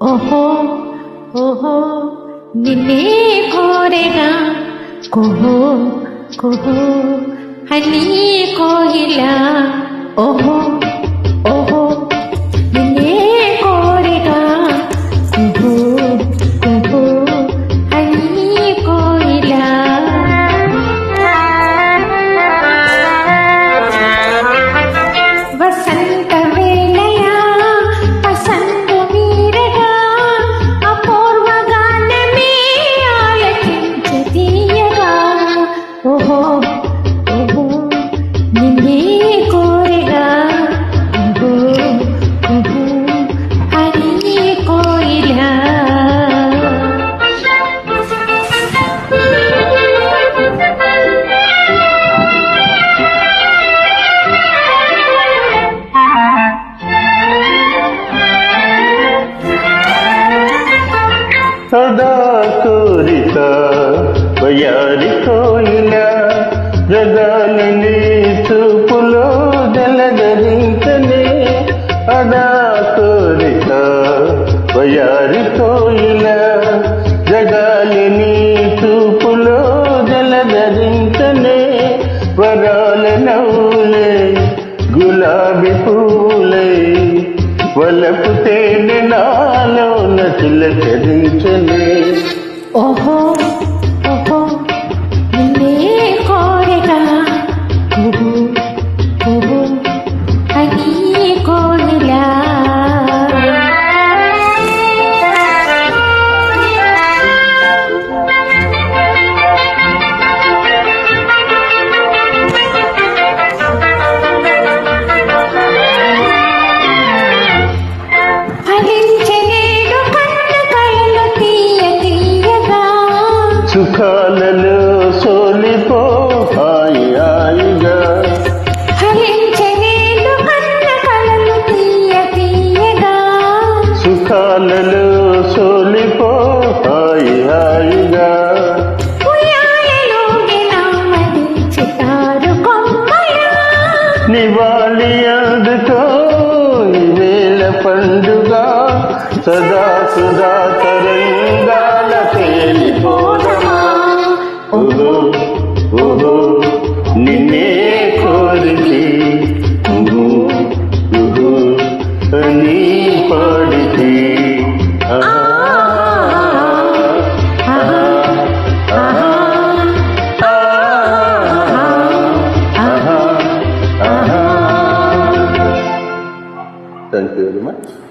ওহো ওহো দিনে ভরে না কোহো কোহো হানি কহিলা ওহো సదా కోరిక వయారి కోయిల జగాలని చూపులో జలధరించనే. అదా కోరిక వయారి కోయిల జగాలని చూపులో జలధరించనే. వరాల నవ్వులే గులాబీ పూలే వలపు తేనె నాలోన చిలకరించలే ఓహో. సుఖాలలో సోలిపో హాయి హాయిగా సుఖాలలో సోలిపో హాయి హాయిగా నివాళి అందుకో వేళ పండుగ. సదా సుధా ಓಹೋ ನಿನ್ನೆ ಕೋರಿಸಿ ನೀ ಪಾಡಿಸಿ Thank you very much.